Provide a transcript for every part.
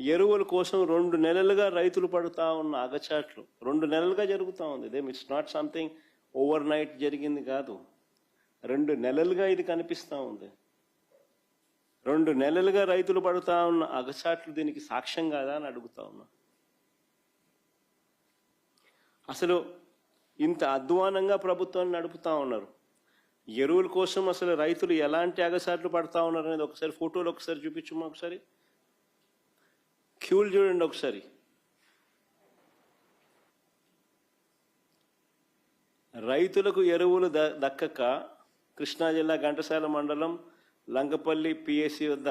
ఎరువుల కోసం రెండు నెలలుగా రైతులు పడుతూ ఉన్న అగచాట్లు రెండు నెలలుగా జరుగుతూ ఉంది. Them it's not something overnight జరిగింది కాదు. రెండు నెలలుగా ఇది కనిపిస్తూ ఉంది. రెండు నెలలుగా రైతులు పడుతూ ఉన్న అగచాట్లు దీనికి సాక్ష్యం కాదా అని అడుగుతా ఉన్నా. అసలు ఇంత అధ్వానంగా ప్రభుత్వాన్ని నడుపుతా ఉన్నారు. ఎరువుల కోసం అసలు రైతులు ఎలాంటి అగసాట్లు పడతా ఉన్నారు అనేది ఒకసారి ఫోటోలు ఒకసారి చూపించమ్మా ఒకసారి. క్యూలు చూడండి ఒకసారి. రైతులకు ఎరువులు ద- దక్కక కృష్ణా జిల్లా ఘంటసాల మండలం లంకపల్లి పిఎస్సి వద్ద.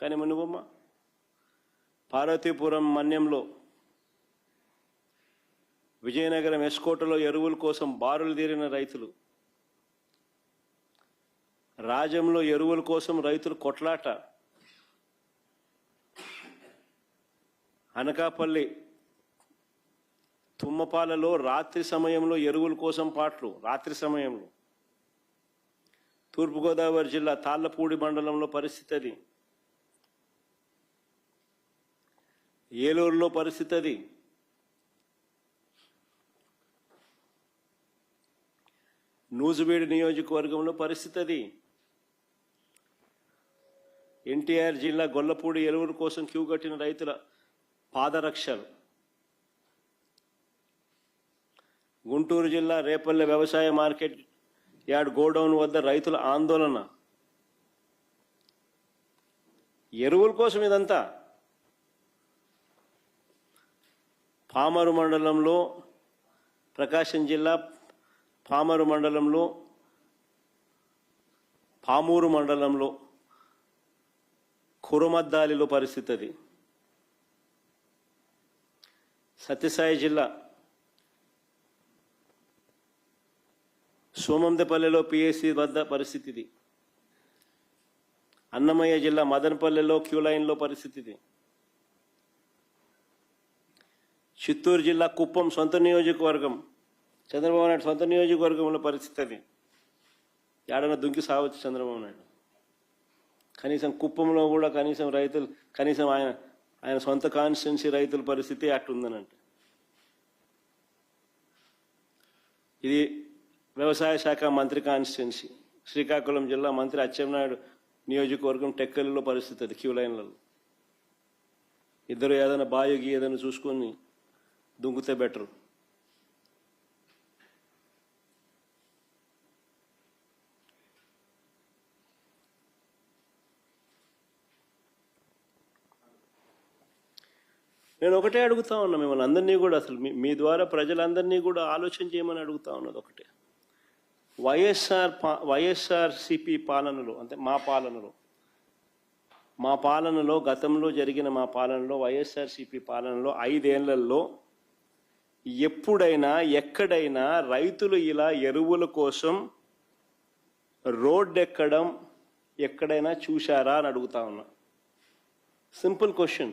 కానీ మునుబొమ్మ పార్వతీపురం మన్యంలో విజయనగరం ఎస్కోటలో ఎరువుల కోసం బారులు తీరిన రైతులు. రాజంలో ఎరువుల కోసం రైతులు కొట్లాట అనకాపల్లి. తుమ్మపాలలో రాత్రి సమయంలో ఎరువుల కోసం పాటలు రాత్రి సమయంలో. తూర్పుగోదావరి జిల్లా తాళ్ళపూడి మండలంలో పరిస్థితి అది. ఏలూరులో పరిస్థితి అది. నూజువీడు నియోజకవర్గంలో పరిస్థితి అది. ఎన్టీఆర్ జిల్లా గొల్లపూడి ఎరువుల కోసం క్యూ కట్టిన రైతుల పాదరక్షలు. గుంటూరు జిల్లా రేపల్లె వ్యవసాయ మార్కెట్ యార్డ్ గోడౌన్ వద్ద రైతుల ఆందోళన. ఎరువుల కోసం ఇదంతా. పామరు మండలంలో ప్రకాశం జిల్లా పామరు మండలంలో పామూరు మండలంలో కురుమద్దాలిలో పరిస్థితి అది. సత్యసాయి జిల్లా సోమందపల్లెలో పిఎస్సి వద్ద పరిస్థితి ఇది అన్నమయ్య జిల్లా మదనపల్లెలో క్యూ లైన్లో పరిస్థితి ఇది చిత్తూరు జిల్లా కుప్పం సొంత నియోజకవర్గం చంద్రబాబు నాయుడు సొంత నియోజకవర్గంలో పరిస్థితి అది ఏడన దుంకి సావచ్చు చంద్రబాబు నాయుడు. కనీసం కుప్పంలో కూడా కనీసం రైతులు కనీసం ఆయన ఆయన సొంత కాన్స్టిట్యున్సీ రైతుల పరిస్థితి అట్లుందనంటే ఇది వ్యవసాయ శాఖ మంత్రి కాన్స్టిట్యున్సీ. శ్రీకాకుళం జిల్లా మంత్రి అచ్చెన్నాయుడు నియోజకవర్గం టెక్కలిలో పరిస్థితి అది క్యూ లైన్లలో. ఇద్దరు ఏదైనా బాయోగి ఏదైనా చూసుకొని దుంకుతే బెటర్. నేను ఒకటే అడుగుతా ఉన్నా మిమ్మల్ని అందరినీ కూడా అసలు మీ- ద్వారా ప్రజలందరినీ కూడా ఆలోచన చేయమని అడుగుతా ఉన్నది ఒకటే. వైఎస్ఆర్ పా వైఎస్ఆర్ పాలనలో అంటే మా పాలనలో మా పాలనలో గతంలో జరిగిన మా పాలనలో వైఎస్ఆర్సిపి పాలనలో ఐదేళ్ళలో ఎప్పుడైనా ఎక్కడైనా రైతులు ఇలా ఎరువుల కోసం రోడ్డెక్కడం ఎక్కడైనా చూశారా అని అడుగుతా ఉన్నా. Simple question.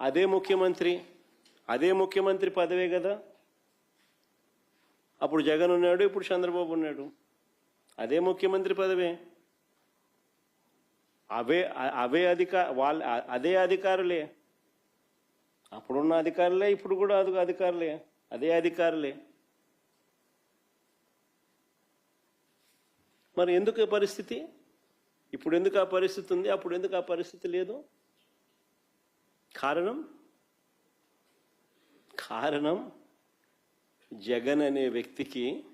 అదే ముఖ్యమంత్రి అదే ముఖ్యమంత్రి పదవే కదా. అప్పుడు జగన్ ఉన్నాడు ఇప్పుడు చంద్రబాబు ఉన్నాడు. అదే ముఖ్యమంత్రి పదవే. అవే అవే అధిక వాళ్ళ అదే అధికారులే. అప్పుడున్న అధికారులే ఇప్పుడు కూడా అది అధికారులే. అదే అధికారులే. మరి ఎందుకు పరిస్థితి? ఇప్పుడు ఎందుకు ఆ పరిస్థితి ఉంది? అప్పుడు ఎందుకు ఆ పరిస్థితి లేదు? కారణం? కారణం జగన్ అనే వ్యక్తికి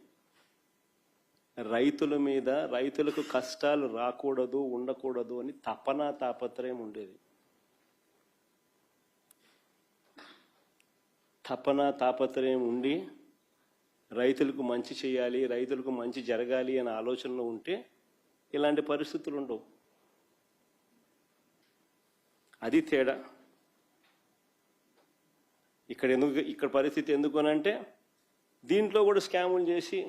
రైతుల మీద రైతులకు కష్టాలు రాకూడదు ఉండకూడదు అని తపన తాపత్రయం ఉండేది. తపన తాపత్రయం ఉండి రైతులకు మంచి చేయాలి రైతులకు మంచి జరగాలి అనే ఆలోచనలో ఉంటే ఇలాంటి పరిస్థితులు ఉండవు. అది తేడా. ఇక్కడ ఎందుకు ఇక్కడ పరిస్థితి ఎందుకు అని అంటే దీంట్లో కూడా స్కాములు చేసి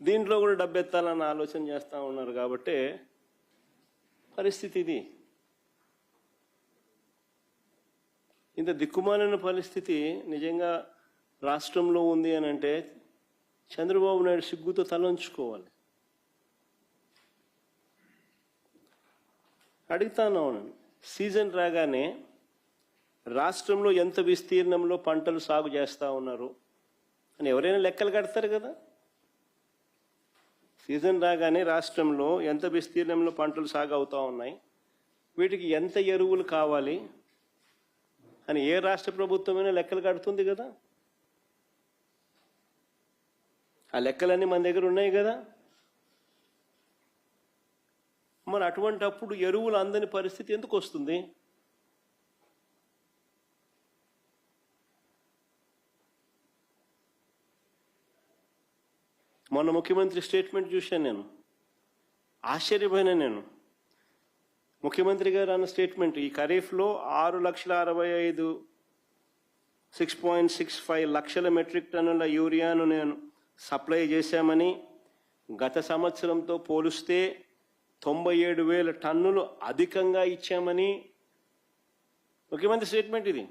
దీంట్లో కూడా డబ్బెత్తాలన్న ఆలోచన చేస్తూ ఉన్నారు కాబట్టి పరిస్థితి ఇది. ఇంత దిక్కుమాలిన పరిస్థితి నిజంగా రాష్ట్రంలో ఉంది అని అంటే చంద్రబాబు నాయుడు సిగ్గుతో తలంచుకోవాలి. అడుగుతాను అవునండి. సీజన్ రాగానే రాష్ట్రంలో ఎంత విస్తీర్ణంలో పంటలు సాగు చేస్తూ ఉన్నారు అని ఎవరైనా లెక్కలు కడతారు కదా? సీజన్ రాగానే రాష్ట్రంలో ఎంత విస్తీర్ణంలో పంటలు సాగు అవుతూ ఉన్నాయి? వీటికి ఎంత ఎరువులు కావాలి? అని ఏ రాష్ట్ర ప్రభుత్వమైనా లెక్కలు కడుతుంది కదా? ఆ లెక్కలన్నీ మన దగ్గర ఉన్నాయి కదా? మరి అటువంటి అప్పుడు ఎరువులు అందని పరిస్థితి ఎందుకు వస్తుంది? మొన్న ముఖ్యమంత్రి స్టేట్మెంట్ చూశాను నేను. ఆశ్చర్యపోయినా నేను. ముఖ్యమంత్రి గారు అన్న స్టేట్మెంట్ ఈ ఖరీఫ్లో ఆరు లక్షల అరవై ఐదు సిక్స్ పాయింట్ సిక్స్ ఫైవ్ లక్షల మెట్రిక్ టన్నుల యూరియాను నేను సప్లై చేశామని గత సంవత్సరంతో పోలిస్తే తొంభై ఏడు వేల టన్నులు అధికంగా ఇచ్చామని ముఖ్యమంత్రి స్టేట్మెంట్ ఇది.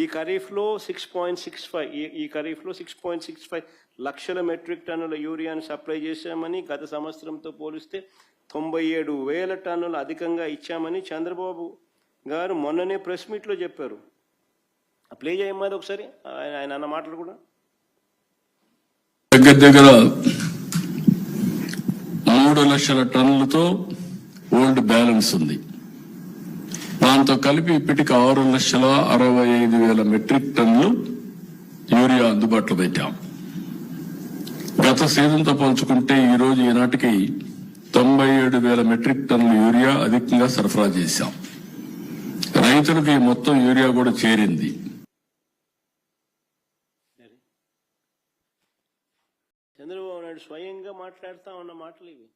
ఈ ఖరీఫ్లో సిక్స్ పాయింట్ సిక్స్ ఫైవ్ ఈ ఖరీఫ్లో సిక్స్ పాయింట్ సిక్స్ ఫైవ్ లక్షల మెట్రిక్ టన్నుల యూరియాను సప్లై చేశామని గత సంవత్సరంతో పోలిస్తే తొంభై ఏడు వేల టన్నులు అధికంగా ఇచ్చామని చంద్రబాబు గారు మొన్ననే ప్రెస్ మీట్లో చెప్పారు. ప్లే చేయమ్మది ఒకసారి ఆయన ఆయన అన్న మాటలు కూడా. దగ్గర దగ్గర మూడు లక్షల టన్నులతో ఓల్డ్ బ్యాలెన్స్ ఉంది. దాంతో కలిపి ఇప్పటికి ఆరు లక్షల అరవై ఐదు వేల మెట్రిక్ టన్నులు యూరియా అందుబాటులో పెట్టాం. గత సీజన్తో పోల్చుకుంటే ఈ రోజు ఈనాటికి తొంభై ఏడు వేల మెట్రిక్ టన్నుల యూరియా అధికంగా సరఫరా చేశాం. రైతులకు ఈ మొత్తం యూరియా కూడా చేరింది. చంద్రబాబు నాయుడు స్వయంగా మాట్లాడుతా ఉన్న మాటలు ఇవి.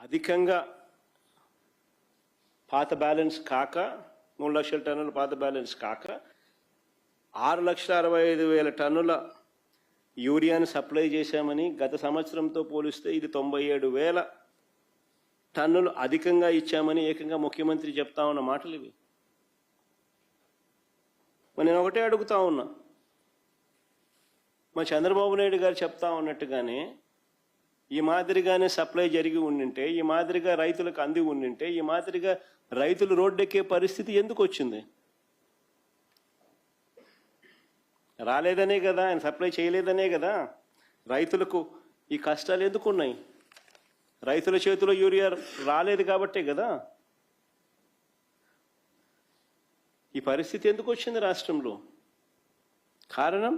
అధికంగా పాత బ్యాలెన్స్ కాక మూడు లక్షల టన్నుల పాత బ్యాలెన్స్ కాక ఆరు లక్షల అరవై ఐదు వేల టన్నుల యూరియాను సప్లై చేశామని గత సంవత్సరంతో పోలిస్తే ఇది తొంభై ఏడు వేల టన్నులు అధికంగా ఇచ్చామని ఏకంగా ముఖ్యమంత్రి చెప్తా ఉన్న మాటలు ఇవి. నేను ఒకటే అడుగుతా ఉన్నా. మా చంద్రబాబు నాయుడు గారు చెప్తా ఉన్నట్టుగానే ఈ మాదిరిగానే సప్లై జరిగి ఉండింటే ఈ మాదిరిగా రైతులకు అంది ఉండింటే ఈ మాదిరిగా రైతులు రోడ్డెక్కే పరిస్థితి ఎందుకు వచ్చింది? రాలేదనే కదా ఆయన సప్లై చేయలేదనే కదా? రైతులకు ఈ కష్టాలు ఎందుకు ఉన్నాయి రైతుల చేతిలో యూరియా రాలేదు కాబట్టే కదా? ఈ పరిస్థితి ఎందుకు వచ్చింది రాష్ట్రంలో? కారణం?